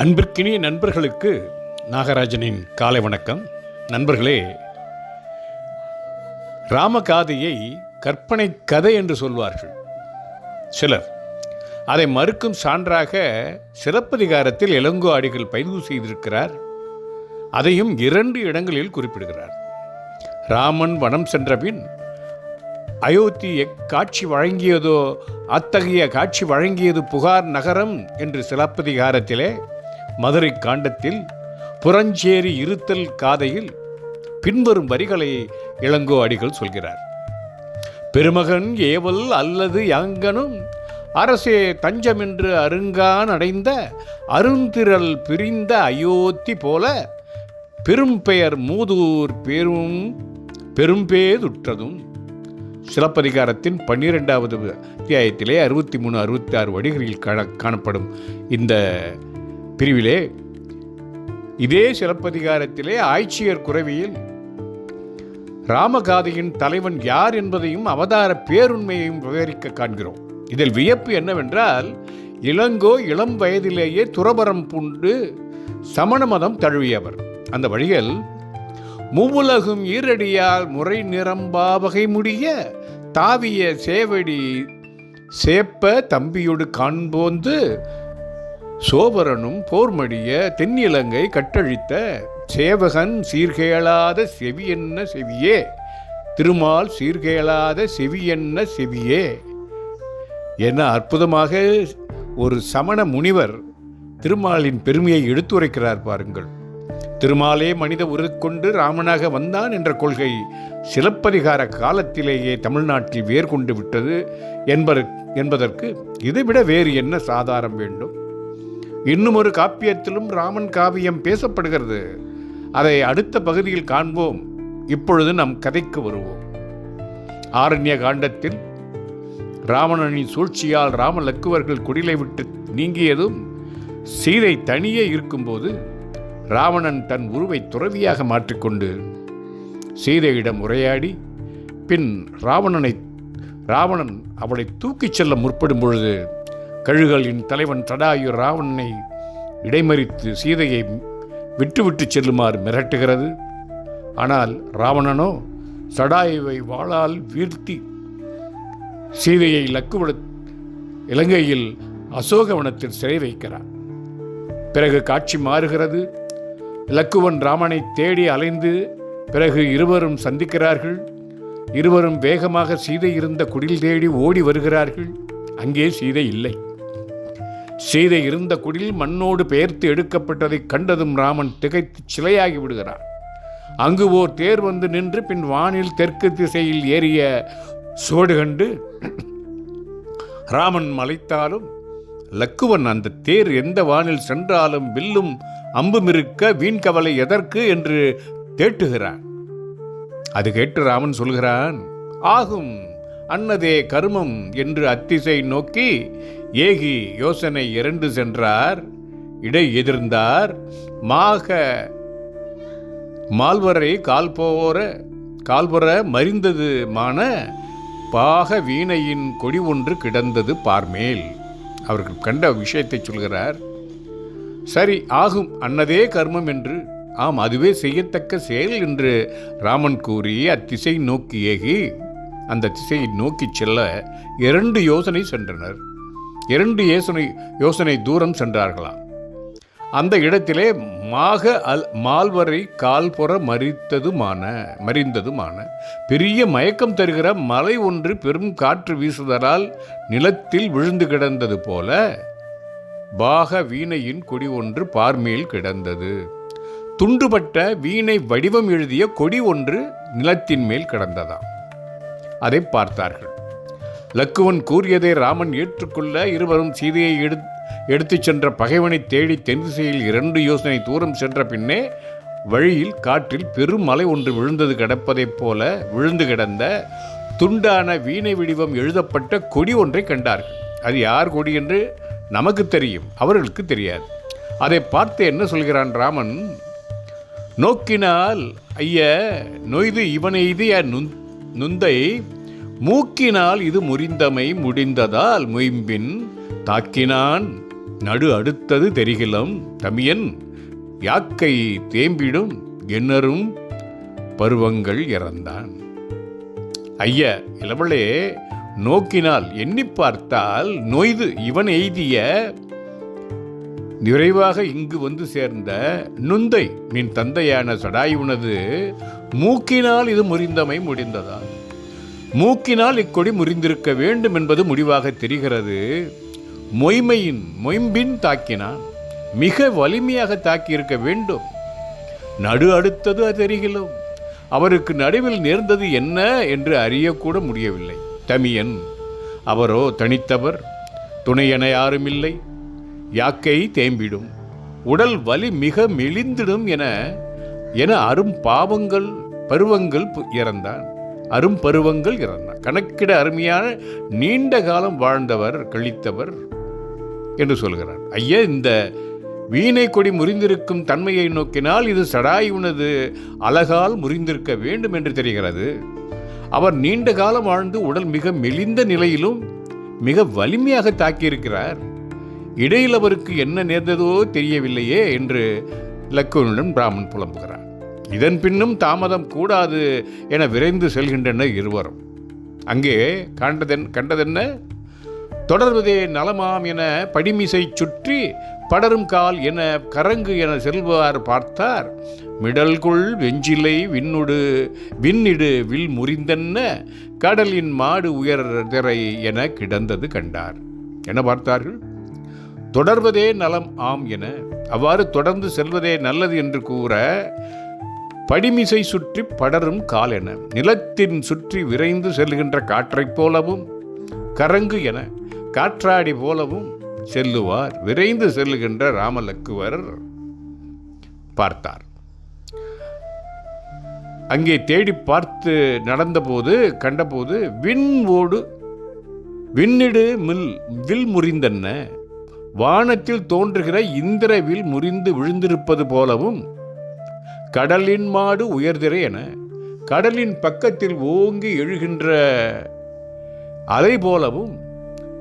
அன்பிற்கினிய நண்பர்களுக்கு நாகராஜனின் காலை வணக்கம். நண்பர்களே ராமகாதையை கற்பனை கதை என்று சொல்வார்கள். சிலர் அதை மறுக்கும் சான்றாக சிலப்பதிகாரத்தில் இளங்கோ அடிகள் பதிவு செய்திருக்கிறார். அதையும் இரண்டு இடங்களில் குறிப்பிடுகிறார். ராமன் வனம் சென்றபின் அயோத்தி எக்காட்சி வழங்கியதோ அத்தகைய காட்சி வழங்கியது புகார் நகரம் என்று சிலப்பதிகாரத்திலே மதுரை காண்டத்தில் புறஞ்சேரி இருத்தல் காதையில் பின்வரும் வரிகளை இளங்கோ அடிகள் சொல்கிறார். பெருமகன் ஏவல் அல்லது யாங்கனும் அரசே தஞ்சமென்று அருங்கான் அடைந்த அருந்திரல் பிரிந்த அயோத்தி போல பெரும்பெயர் மூதூர் பெரும் பெரும்பேதுற்றதும். சிலப்பதிகாரத்தின் பன்னிரெண்டாவது அத்தியாயத்திலே அறுபத்தி மூணு அறுபத்தி ஆறு வடிகளில் காண காணப்படும் இந்த பிரிவிலே இதே சிலப்பதிகாரத்திலே ஆய்ச்சியர் குறவியில் ராமகாதையின் தலைவன் யார் என்பதையும் அவதார பேருண்மையையும் விவரிக்க காண்கிறோம். இதில் வியப்பு என்னவென்றால் இளங்கோ இளம் வயதிலேயே துறபரம் பூண்டு சமண மதம் தழுவியவர். அந்த வழியில் மூவுலகும் ஈரடியால் முறை நிரம்பா வகை முடிய தாவிய சேவடி சேப்ப தம்பியோடு காண்போந்து சோபரனும் போர்மடிய தென்னிலங்கை கட்டழித்த சேவகன் சீர்கேளாத செவி என்ன செவியே? திருமால் சீர்கேளாத செவி என்ன செவியே? என அற்புதமாக ஒரு சமண முனிவர் திருமாலின் பெருமையை எடுத்துரைக்கிறார் பாருங்கள். திருமாலே மனித உருக்கொண்டு ராமனாக வந்தான் என்ற கொள்கை சிலப்பதிகார காலத்திலேயே தமிழ்நாட்டில் வேர் கொண்டு விட்டது என்பது என்பதற்கு இதைவிட வேறு என்ன சாதாரம் வேண்டும்? இன்னும் ஒரு காப்பியத்திலும் ராமன் காவியம் பேசப்படுகிறது. அதை அடுத்த பகுதியில் காண்போம். இப்பொழுது நம் கதைக்கு வருவோம். ஆரண்ய காண்டத்தில் ராவணனின் சூழ்ச்சியால் ராம லக்குவர்கள் குடிலை விட்டு நீங்கியதும் சீதை தனியே இருக்கும்போது ராவணன் தன் உருவை துறவியாக மாற்றிக்கொண்டு சீதையிடம் உரையாடி பின் ராவணனை ராவணன் அவளை தூக்கிச் செல்ல முற்படும் பொழுது கழுகளின் தலைவன் தடாயு ராவணனை இடைமறித்து சீதையை விட்டுவிட்டு செல்லுமாறு மிரட்டுகிறது. ஆனால் ராவணனோ சடாயுவை வாளால் வீழ்த்தி சீதையை லக்குவட இலங்கையில் அசோகவனத்தில் சிறை வைக்கிறார் பிறகு காட்சி மாறுகிறது. லக்குவன் ராமனை தேடி அலைந்து பிறகு இருவரும் சந்திக்கிறார்கள். இருவரும் வேகமாக சீதை இருந்த குடில் தேடி ஓடி வருகிறார்கள். அங்கே சீதை இல்லை. சீதை இருந்த குடில் மண்ணோடு பெயர்த்து எடுக்கப்பட்டதைக் கண்டதும் ராமன் திகைத்து சிலையாகி விடுகிறான். அங்கு ஓர் தேர் வந்து நின்று பின் வானில் தெற்கு திசையில் ஏறிய சுவடு கண்டு ராமன் மலைத்தாலும் லக்குவன் அந்த தேர் எந்த வானில் சென்றாலும் வில்லும் அம்பும் இருக்க வீண் கவலை எதற்கு? என்று தேட்டுகிறான். அது கேட்டு ராமன் சொல்கிறான் ஆகும் அன்னதே கருமம் என்று அத்திசை நோக்கி ஏகி யோசனை இரண்டு சென்றார். இடை எதிர்ந்தார். மாக மால்வரை கால்போர கால்புற மறிந்தது மான பாக வீணையின் கொடி ஒன்று கிடந்தது பார்மேல். அவர்கள் கண்ட விஷயத்தை சொல்கிறார். சரி ஆகும். அன்னதே கர்மம் என்று. ஆம் அதுவே செய்யத்தக்க செயல் என்று ராமன் கூறி அத்திசை நோக்கி ஏகி அந்த திசையை நோக்கி செல்ல இரண்டு யோசனை சென்றனர். இரண்டு யோசனை யோசனை தூரம் சென்றார்களாம். அந்த இடத்திலே மாக அல் மால்வரை கால்புற மறித்ததுமான மறிந்ததுமான பெரிய மயக்கம் தருகிற மலை ஒன்று பெரும் காற்று வீசுதலால் நிலத்தில் விழுந்து கிடந்தது போல பாக வீணையின் கொடி ஒன்று பார்மேல் கிடந்தது. துண்டுபட்ட வீணை வடிவம் எழுதிய கொடி ஒன்று நிலத்தின் மேல் கிடந்ததாம். அதை பார்த்தார்கள். லக்குவன் கூறியதை ராமன் ஏற்றுக்கொள்ள இருவரும் சீதையை எடு எடுத்துச் சென்ற பகைவனை தேடி தென் திசையில் இரண்டு யோசனை தூரம் சென்ற பின்னே வழியில் காற்றில் பெரும் மலை ஒன்று விழுந்தது கிடப்பதைப் போல விழுந்து கிடந்த துண்டான வீணை வடிவம் எழுதப்பட்ட கொடி ஒன்றை கண்டார்கள். அது யார் கொடி என்று நமக்கு தெரியும் அவர்களுக்கு தெரியாது. அதை பார்த்து என்ன சொல்கிறான் ராமன்? நோக்கினால் ஐய நொய்து இவனை இது நுந் நுந்தை மூக்கினால் இது முறிந்தமை முடிந்ததால் முயம்பின் தாக்கினான். நடு அடுத்தது தெரிகிலம் தமியன் யாக்கை தேம்பிடும் என்னரும் பருவங்கள் இறந்தான். ஐய இளவளே நோக்கினால் எண்ணி பார்த்தால் நொய்து இவன் எய்திய நிறைவாக இங்கு வந்து சேர்ந்த நுந்தை நின் தந்தையான சடாயுனது மூக்கினால் இது முறிந்தமை முடிந்ததா? மூக்கினால் இக்கொடி முறிந்திருக்க வேண்டும் என்பது முடிவாக தெரிகிறது. மொய்மையின் மொயம்பின் தாக்கினான். மிக வலிமையாக தாக்கியிருக்க வேண்டும். நடு அடுத்தது தெரிகிலும் அவருக்கு நடுவில் நேர்ந்தது என்ன என்று அறியக்கூட முடியவில்லை. தமியன் அவரோ தனித்தவர் துணையென யாருமில்லை. யாக்கை தேம்பிடும். உடல் வலி மிக மெலிந்திடும் என என அரும் பாவங்கள் பருவங்கள் பு- இறந்தான். அரும் பருவங்கள் இறந்தான். கணக்கிட அருமையான நீண்ட காலம் வாழ்ந்தவர் கழித்தவர் என்று சொல்கிறார். ஐயா இந்த வீணை கொடி முறிந்திருக்கும் தன்மையை நோக்கினால் இது சடாயுனது அழகால் முறிந்திருக்க வேண்டும் என்று தெரிகிறது. அவர் நீண்ட காலம் வாழ்ந்து உடல் மிக மெலிந்த நிலையிலும் மிக வலிமையாக தாக்கியிருக்கிறார். இடையில் அவருக்கு என்ன நேர்ந்ததோ தெரியவில்லையே என்று லக்குவனுடன் பிராமன் புலம்புகிறார் இதன் பின்னும் தாமதம் கூடாது என விரைந்து செல்கின்றனர் இருவரும். அங்கே கண்டதென் கண்டதென்ன? தொடர்வதே நலமாம் என படிமிசை சுற்றி படரும் கால் என கரங்கு என செல்வார் பார்த்தார். மிடல்குள் வெஞ்சிலை விண்ணுடு விண்ணிடு வில் முறிந்தென்ன? கடலின் மாடு உயர் திரை என கிடந்தது கண்டார். என பார்த்தார்கள்? தொடர்வதே நலம் ஆம் என அவ்வாறு தொடர்ந்து செல்வதே நல்லது என்று கூற படிமிசை சுற்றி படரும் கால் என நிலத்தின் சுற்றி விரைந்து செல்கின்ற காற்றைப் போலவும் கரங்கு என காற்றாடி போலவும் செல்லுவார். விரைந்து செல்லுகின்ற ராமலக்குவர் பார்த்தார். அங்கே தேடி பார்த்து நடந்தபோது கண்டபோது விண் ஓடு விண்ணிடு மில் வில் முறிந்தன்ன வானத்தில் தோன்றுகிற இந்திர வில் முறிந்து விழுந்திருப்பது போலவும் கடலின் மாடு உயர்திரை என கடலின் பக்கத்தில் ஓங்கி எழுகின்ற அலை போலவும்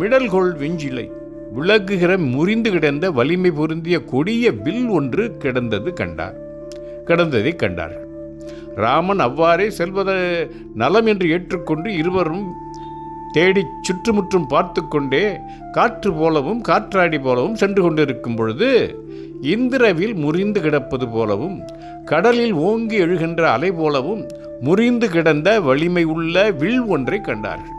மிடல்கொள் வெஞ்சிலை விளக்குகிற முறிந்து கிடந்த வலிமை பொருந்திய கொடிய வில் ஒன்று கிடந்தது கண்டார். கிடந்ததை கண்டார்கள். ராமன் அவ்வாறே செல்வத நலம் என்று ஏற்றுக்கொண்டு இருவரும் தேடி சுற்றுமுற்றும் பார்த்து கொண்டே காற்று போலவும் காற்றாடி போலவும் சென்று கொண்டிருக்கும் பொழுது இந்திரவில் முறிந்து கிடப்பது போலவும் கடலில் ஓங்கி எழுகின்ற அலை போலவும் முறிந்து கிடந்த வலிமை உள்ள வில் ஒன்றை கண்டார்கள்.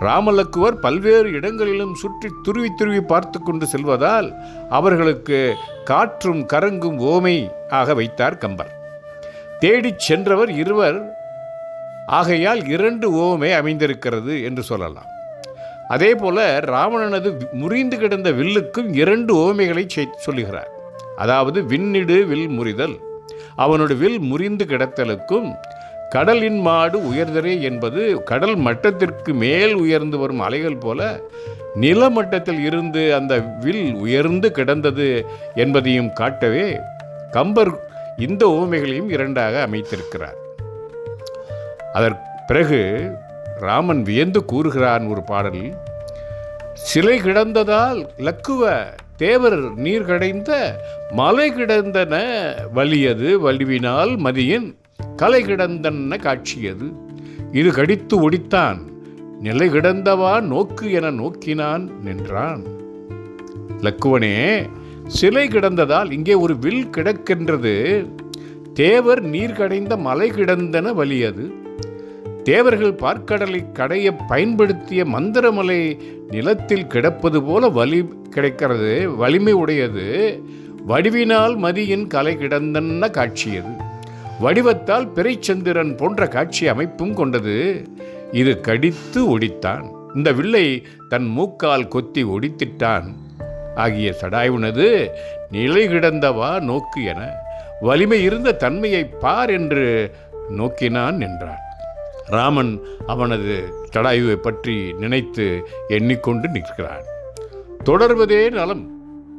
ராமலக்குவர் பல்வேறு இடங்களிலும் சுற்றி துருவி துருவி பார்த்து கொண்டு செல்வதால் அவர்களுக்கு காற்றும் கரங்கும் ஓமை ஆக வைத்தார் கம்பர். தேடிச் சென்றவர் இருவர் ஆகையால் இரண்டு ஓமை அமைந்திருக்கிறது என்று சொல்லலாம். அதே போல ராவணனது முறிந்து கிடந்த வில்லுக்கும் இரண்டு ஓமைகளை சொல்லுகிறார். அதாவது விண்ணிடு வில் முறிதல். அவனோட வில் முறிந்து கிடத்தலுக்கும் கடலின் மாடு உயர்தரே என்பது கடல் மட்டத்திற்கு மேல் உயர்ந்து வரும் அலைகள் போல நிலமட்டத்தில் இருந்து அந்த வில் உயர்ந்து கிடந்தது என்பதையும் காட்டவே கம்பர் இந்த ஓமைகளையும் இரண்டாக அமைத்திருக்கிறார். அதற்கு பிறகு ராமன் வியந்து கூறுகிறான் ஒரு பாடல் சிலை கிடந்ததால் லக்குவ தேவர் நீர் கடைந்த மலை கிடந்தன வலியது வலிவினால் மதியின் கலை கிடந்தன காட்சியது. இது கடித்து ஒடித்தான் நிலை கிடந்தவா நோக்கு என நோக்கினான் நின்றான். லக்குவனே சிலை கிடந்ததால் இங்கே ஒரு வில் கிடக்கின்றது தேவர் நீர் கடைந்த மலை கிடந்தன வலியது. தேவர்கள் பார்க்கடலை கடைய பயன்படுத்திய மந்திரமலை நிலத்தில் கிடப்பது போல வலி கிடைக்கிறது வலிமை உடையது. வடிவினால் மதியின் கலை கிடந்தன காட்சியது வடிவத்தால் பிறைச்சந்திரன் போன்ற காட்சி அமைப்பும் கொண்டது. இது கடித்து ஒடித்தான். இந்த வில்லை தன் மூக்கால் கொத்தி ஒடித்திட்டான். ஆகிய சடாயுனது நிலை கிடந்தவா நோக்கு என வலிமை இருந்த தன்மையை பார் என்று நோக்கினான் என்றான். ராமன் அவனது சடாயுவை பற்றி நினைத்து எண்ணிக்கொண்டு நிற்கிறான். தொடர்வதே நலம்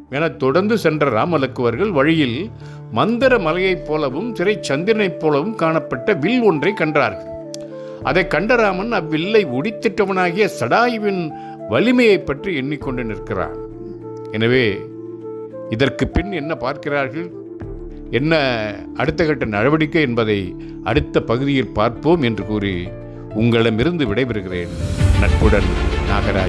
என தொடர்ந்து சென்ற ராமலக்குவர்கள் வழியில் மந்திர மலையைப் போலவும் சிறை சந்திரனைப் போலவும் காணப்பட்ட வில் ஒன்றை கண்டார்கள். அதை கண்ட ராமன் அவ்வில்லை ஒடித்திட்டவனாகிய சடாயுவின் வலிமையைப் பற்றி எண்ணிக்கொண்டு நிற்கிறான். எனவே இதற்கு பின் என்ன பார்க்கிறார்கள்? என்ன அடுத்த கட்ட நடவடிக்கை என்பதை அடுத்த பகுதியில் பார்ப்போம் என்று கூறி உங்களிடமிருந்து விடைபெறுகிறேன். நட்புடன் நாகராஜ்.